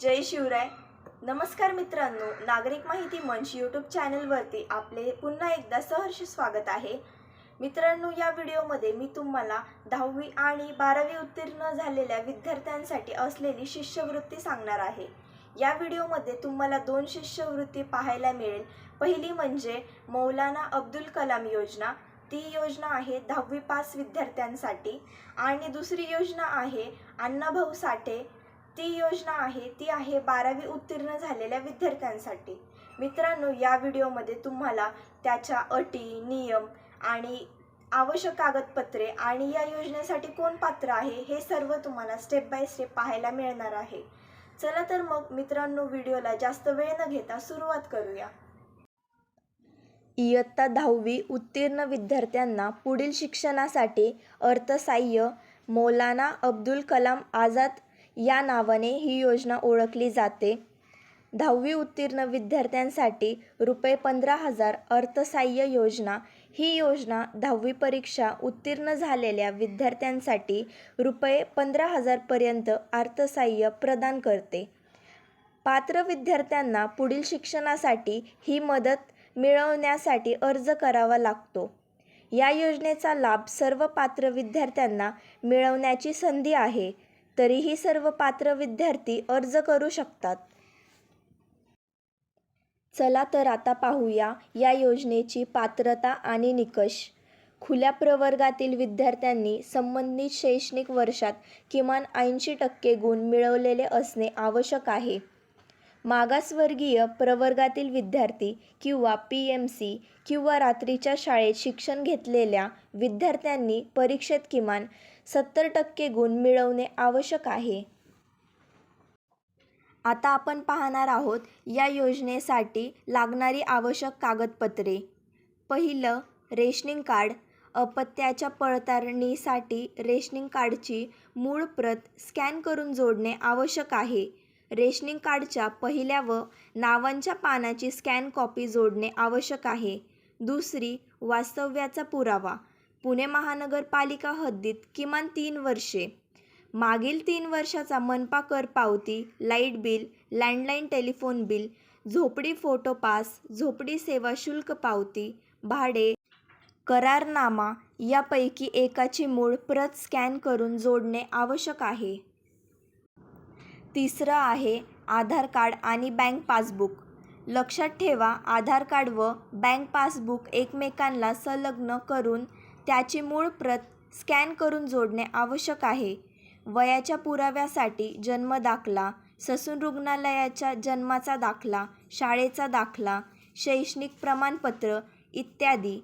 जय शिवराय. नमस्कार मित्रांनो नागरिक माहिती मंच यूट्यूब चॅनलवरती आपले पुन्हा एकदा सहर्ष स्वागत आहे. मित्रांनो या व्हिडिओमध्ये मी तुम्हाला दहावी आणि बारावी उत्तीर्ण झालेल्या विद्यार्थ्यांसाठी असलेली शिष्यवृत्ती सांगणार आहे. या व्हिडिओमध्ये तुम्हाला दोन शिष्यवृत्ती पाहायला मिळेल. पहिली म्हणजे मौलाना अब्दुल कलाम योजना. ती योजना आहे दहावी पास विद्यार्थ्यांसाठी. आणि दुसरी योजना आहे अण्णाभाऊ साठे ती योजना आहे ती आहे बारावी उत्तीर्ण झालेल्या विद्यार्थ्यांसाठी. मित्रांनो या व्हिडिओमध्ये तुम्हाला त्याच्या अटी नियम आणि आवश्यक कागदपत्रे आणि या योजनेसाठी कोण पात्र आहे हे सर्व तुम्हाला स्टेप बाय स्टेप पाहायला मिळणार आहे. चला तर मग मित्रांनो व्हिडिओला जास्त वेळ न घेता सुरुवात करूया. इयत्ता दहावी उत्तीर्ण विद्यार्थ्यांना पुढील शिक्षणासाठी अर्थसाह्य मौलाना अब्दुल कलाम आझाद या नावाने ही योजना ओळखली जाते. दहावी उत्तीर्ण विद्यार्थ्यांसाठी रुपये पंधरा हजार अर्थसहाय्य योजना. ही योजना दहावी परीक्षा उत्तीर्ण झालेल्या विद्यार्थ्यांसाठी रुपये पंधरा हजारपर्यंत अर्थसहाय्य प्रदान करते. पात्र विद्यार्थ्यांना पुढील शिक्षणासाठी ही मदत मिळवण्यासाठी अर्ज करावा लागतो. या योजनेचा लाभ सर्व पात्र विद्यार्थ्यांना मिळवण्याची संधी आहे. तरीही सर्व पात्र विद्यार्थी अर्ज करू शकतात. चला तर आता पाहूया या योजनेची पात्रता आणि निकष. खुल्या प्रवर्गातील विद्यार्थ्यांनी संबंधित शैक्षणिक वर्षात किमान ऐंशी टक्के गुण मिळवलेले असणे आवश्यक आहे. मागासवर्गीय प्रवर्गातील विद्यार्थी किंवा पी एम सी किंवा रात्रीच्या शाळेत शिक्षण घेतलेल्या विद्यार्थ्यांनी परीक्षेत किमान सत्तर टक्के गुण मिळवणे आवश्यक आहे. आता आपण पाहणार आहोत या योजनेसाठी लागणारी आवश्यक कागदपत्रे. पहिलं रेशनिंग कार्ड. अपत्याच्या पडताळणीसाठी रेशनिंग कार्डची मूळ प्रत स्कॅन करून जोडणे आवश्यक आहे. रेशनिंग कार्डच्या पहिल्या व नावांच्या पानाची स्कॅन कॉपी जोडणे आवश्यक आहे. दुसरी वास्तव्याचा पुरावा. पुणे महानगरपालिका हद्दीत किमान तीन वर्षे. मागील तीन वर्षाचा मनपा कर पावती light bill landline telephone bill झोपडी फोटो पास झोपडी सेवा शुल्क पावती भाडे करारनामा यापैकी एकाची मूळ प्रत स्कॅन करून जोडणे आवश्यक आहे. तिसरं आहे आधार कार्ड आणि बँक पासबुक. लक्षात ठेवा आधार कार्ड व बँक पासबुक एकमेकांना संलग्न करून त्याची मूळ प्रत स्कॅन करून जोडणे आवश्यक आहे. वयाच्या पुराव्यासाठी जन्म दाखला ससून रुग्णालयाच्या जन्माचा दाखला शाळेचा दाखला शैक्षणिक प्रमाणपत्र इत्यादी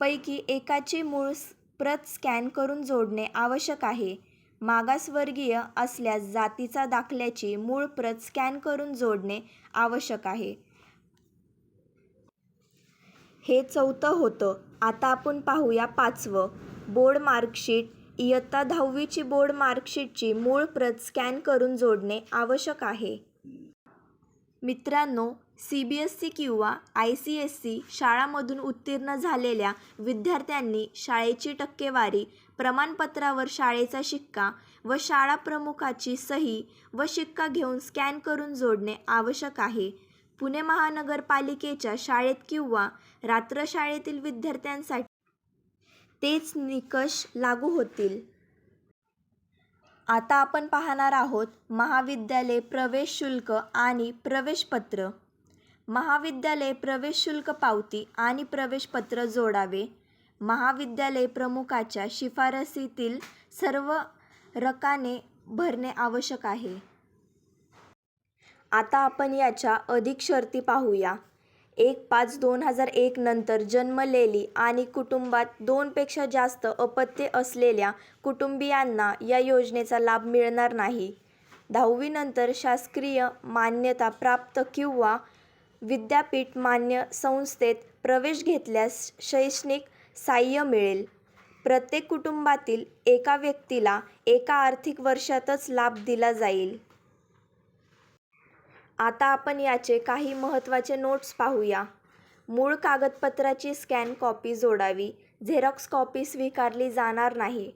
पैकी एकाची मूळ प्रत स्कॅन करून जोडणे आवश्यक आहे. मागासवर्गीय असल्यास जातीचा दाखल्याची मूळ प्रत स्कॅन करून जोडणे आवश्यक आहे. हे चौथं होतं. आता आपण पाहूया पाचवं. Board marksheet. इयत्ता दहावीची बोर्ड मार्कशीटची मूळ प्रत स्कॅन करून जोडणे आवश्यक आहे. मित्रांनो सी बी एस सी किंवा आय सी एस सी शाळांमधून उत्तीर्ण झालेल्या विद्यार्थ्यांनी शाळेची टक्केवारी प्रमाणपत्रावर शाळेचा शिक्का व शाळा प्रमुखाची सही व शिक्का घेऊन स्कॅन करून जोडणे आवश्यक आहे. पुणे महानगरपालिकेच्या शाळेत किंवा रात्रशाळेतील विद्यार्थ्यांसाठी तेच निकष लागू होतील. आता आपण पाहणार आहोत महाविद्यालय प्रवेश शुल्क आणि प्रवेशपत्र महाविद्यालय प्रवेश शुल्क पावती आणि प्रवेशपत्र जोडावे. महाविद्यालय प्रमुखाच्या शिफारसीतील सर्व रकाने भरणे आवश्यक आहे. आता आपण याच्या अधिक शर्ती पाहूया. एक पाच दोन हजार एक नंतर जन्मलेली आणि कुटुंबात दोनपेक्षा जास्त अपत्ये असलेल्या कुटुंबियांना या योजनेचा लाभ मिळणार नाही. दहावीनंतर शासकीय मान्यता प्राप्त किंवा विद्यापीठ मान्य संस्थेत प्रवेश घेतल्यास शैक्षणिक सहाय्य मिळेल. प्रत्येक कुटुंबातील एका व्यक्तीला एका आर्थिक वर्षातच लाभ दिला जाईल. आता आपण याचे काही महत्त्वाचे नोट्स पाहूया. मूळ कागदपत्राची स्कॅन कॉपी जोडावी. झेरॉक्स कॉपी स्वीकारली जाणार नाही.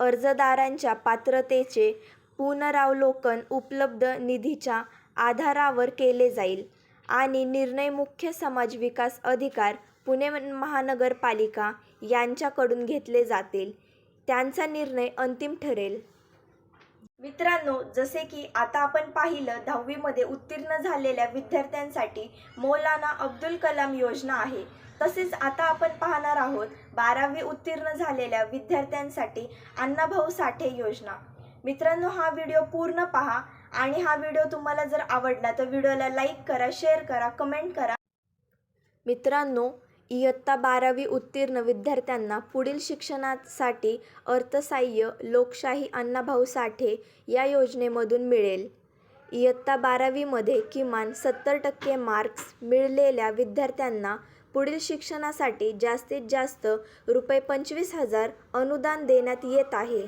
अर्जदारांच्या पात्रतेचे पुनरावलोकन उपलब्ध निधीच्या आधारावर केले जाईल आणि निर्णय मुख्य समाज विकास अधिकार पुणे महानगरपालिका यांच्याकडून घेतले जातील. त्यांचा निर्णय अंतिम ठरेल. मित्रांनो जसे की आता आपण पाहिलं दहावीमध्ये उत्तीर्ण झालेल्या विद्यार्थ्यांसाठी मौलाना अब्दुल कलाम योजना आहे. तसेच आता आपण पाहणार आहोत बारावी उत्तीर्ण झालेल्या विद्यार्थ्यांसाठी अण्णाभाऊ साठे योजना. मित्रांनो हा व्हिडिओ पूर्ण पहा आणि हा व्हिडिओ तुम्हाला जर आवडला तर व्हिडिओला लाईक करा शेअर करा कमेंट करा. मित्रांनो इयत्ता बारावी उत्तीर्ण विद्यार्थ्यांना पुढील शिक्षणासाठी अर्थसाह्य लोकशाही अण्णाभाऊ साठे या योजनेमधून मिळेल. इयत्ता बारावीमध्ये किमान सत्तर टक्के मार्क्स मिळलेल्या विद्यार्थ्यांना पुढील शिक्षणासाठी जास्तीत जास्त रुपये पंचवीस हजार अनुदान देण्यात येत आहे.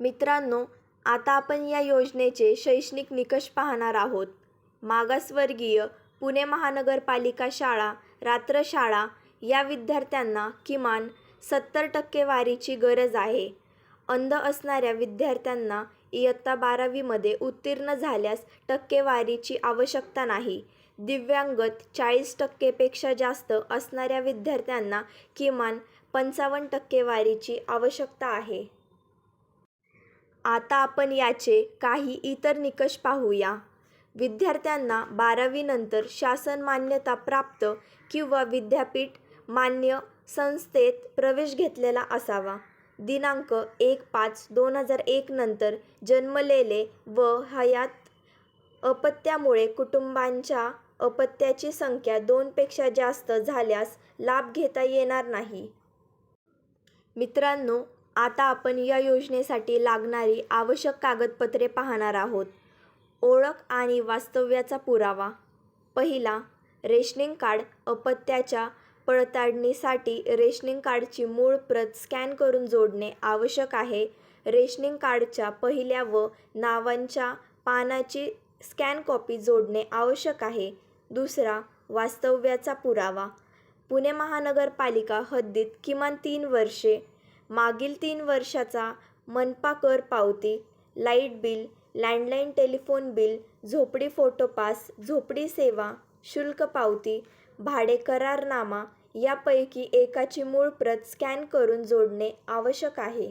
मित्रांनो आता आपण या योजनेचे शैक्षणिक निकष पाहणार आहोत. मागासवर्गीय पुणे महानगरपालिका शाळा रात्रशाळा या विद्यार्थ्यांना किमान सत्तर टक्केवारीची गरज आहे. अंध असणाऱ्या विद्यार्थ्यांना इयत्ता बारावीमध्ये उत्तीर्ण झाल्यास टक्केवारीची आवश्यकता नाही. दिव्यांगत चाळीस टक्केपेक्षा जास्त असणाऱ्या विद्यार्थ्यांना किमान पंचावन्न टक्केवारीची आवश्यकता आहे. आता आपण याचे काही इतर निकष पाहूया. विद्यार्थ्यांना बारावीनंतर शासन मान्यता प्राप्त किंवा विद्यापीठ मान्य संस्थेत प्रवेश घेतलेला असावा. दिनांक एक पाच दोन हजार एक नंतर जन्मलेले व हयात अपत्यामुळे कुटुंबांच्या अपत्याची संख्या दोनपेक्षा जास्त झाल्यास लाभ घेता येणार नाही. मित्रांनो आता आपण या योजनेसाठी लागणारी आवश्यक कागदपत्रे पाहणार आहोत. ओळख आणि वास्तव्याचा पुरावा. पहिला रेशनिंग कार्ड अपत्याच्या पडताळणीसाठी रेशनिंग कार्डची मूळ प्रत स्कॅन करून जोडणे आवश्यक आहे. रेशनिंग कार्डच्या पहिल्या व नावांच्या पानाची स्कॅन कॉपी जोडणे आवश्यक आहे. दुसरा वास्तव्याचा पुरावा. पुणे महानगरपालिका हद्दीत किमान तीन वर्षे मागील तीन वर्षाचा मनपा कर पावती light bill landline telephone bill झोपडी फोटोपास झोपडी सेवा शुल्क पावती भाडे करारनामा यापैकी एकाची मूळ प्रत स्कॅन करून जोडणे आवश्यक आहे.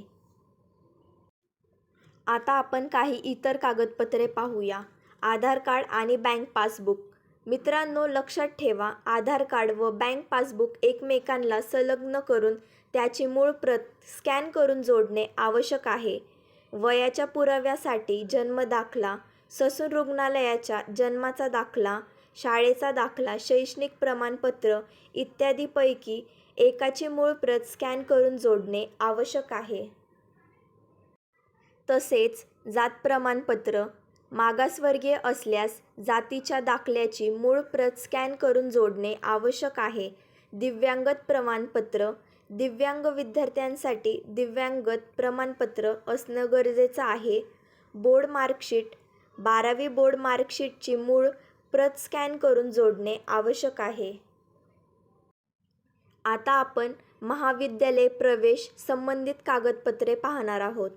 आता आपण काही इतर कागदपत्रे पाहूया. आधार कार्ड आणि बँक पासबुक. मित्रांनो लक्षात ठेवा आधार कार्ड व बँक पासबुक एकमेकांना संलग्न करून त्याची मूळ प्रत स्कॅन करून जोडणे आवश्यक आहे. वयाच्या पुराव्यासाठी जन्मदाखला ससून रुग्णालयाच्या जन्माचा दाखला शाळेचा दाखला शैक्षणिक प्रमाणपत्र इत्यादीपैकी एकाची मूळ प्रत स्कॅन करून जोडणे आवश्यक आहे. तसेच जात प्रमाणपत्र मागासवर्गीय असल्यास जातीच्या दाखल्याची मूळ प्रत स्कॅन करून जोडणे आवश्यक आहे. दिव्यांगत प्रमाणपत्र दिव्यांग विद्यार्थ्यांसाठी दिव्यांगत प्रमाणपत्र असणं गरजेचं आहे. बोर्ड मार्कशीट बारावी बोर्ड मार्कशीटची मूळ प्रत स्कॅन करून जोडणे आवश्यक आहे. आता आपण महाविद्यालय प्रवेश संबंधित कागदपत्रे पाहणार आहोत.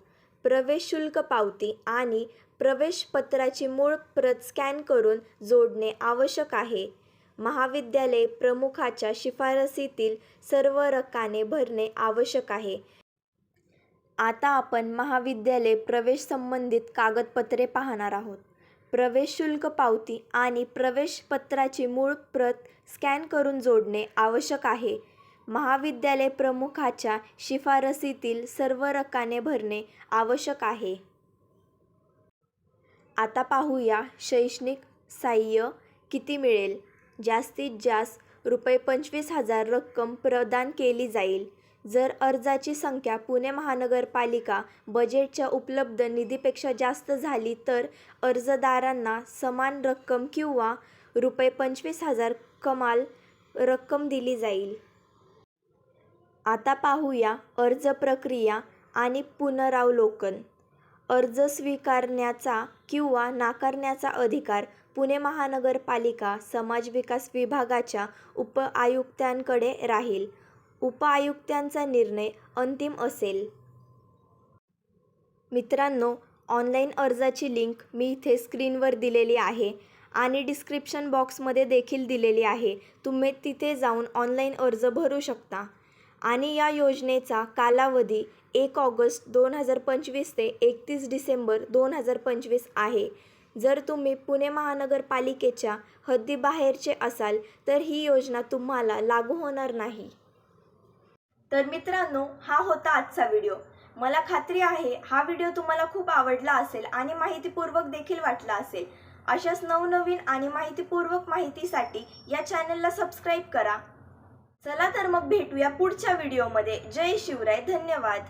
प्रवेश शुल्क पावती आणि प्रवेश पत्राची मूळ प्रत स्कॅन करून जोडणे आवश्यक आहे. महाविद्यालय प्रमुखाच्या शिफारसीतील सर्व रकाने भरणे आवश्यक आहे. आता आपण महाविद्यालय प्रवेश संबंधित कागदपत्रे पाहणार आहोत. प्रवेश शुल्क पावती आणि प्रवेश पत्राची मूळ प्रत स्कॅन करून जोडणे आवश्यक आहे. महाविद्यालय प्रमुखाच्या शिफारसीतील सर्व रकाने भरणे आवश्यक आहे. आता पाहूया शैक्षणिक सहाय्य किती मिळेल? जास्तीत जास्त रुपये पंचवीस हजार रक्कम प्रदान केली जाईल. जर अर्जाची संख्या पुणे महानगरपालिका बजेटच्या उपलब्ध निधीपेक्षा जास्त झाली तर अर्जदारांना समान रक्कम किंवा रुपये पंचवीस हजार कमाल रक्कम दिली जाईल. आता पाहूया अर्ज प्रक्रिया आणि पुनरावलोकन. अर्ज स्वीकारण्याचा किंवा नाकारण्याचा अधिकार पुणे महानगरपालिका समाज विकास विभागाच्या उपआयुक्तांकडे राहील. उपआयुक्तांचा निर्णय अंतिम असेल. मित्रांनो ऑनलाईन अर्जाची लिंक मी इथे स्क्रीनवर दिलेली आहे आणि डिस्क्रिप्शन बॉक्समध्ये देखील दिलेली आहे. तुम्ही तिथे जाऊन ऑनलाईन अर्ज भरू शकता. आणि या योजनेचा कालावधी एक ऑगस्ट दोन हजार पंचवीस ते एकतीस डिसेंबर दोन हजार पंचवीस आहे. जर तुम्ही पुणे महानगरपालिकेच्या हद्दीबाहेरचे असाल तर ही योजना तुम्हाला लागू होणार नाही. तर मित्रांनो हा होता आजचा व्हिडिओ. मला खात्री आहे हा व्हिडिओ तुम्हाला खूप आवडला असेल आणि माहितीपूर्वक देखील वाटला असेल. अशाच नवनवीन आणि माहितीपूर्वक माहितीसाठी या चॅनलला सबस्क्राईब करा. चला तर मग भेटूया पुढच्या व्हिडिओमध्ये. जय शिवराय. धन्यवाद.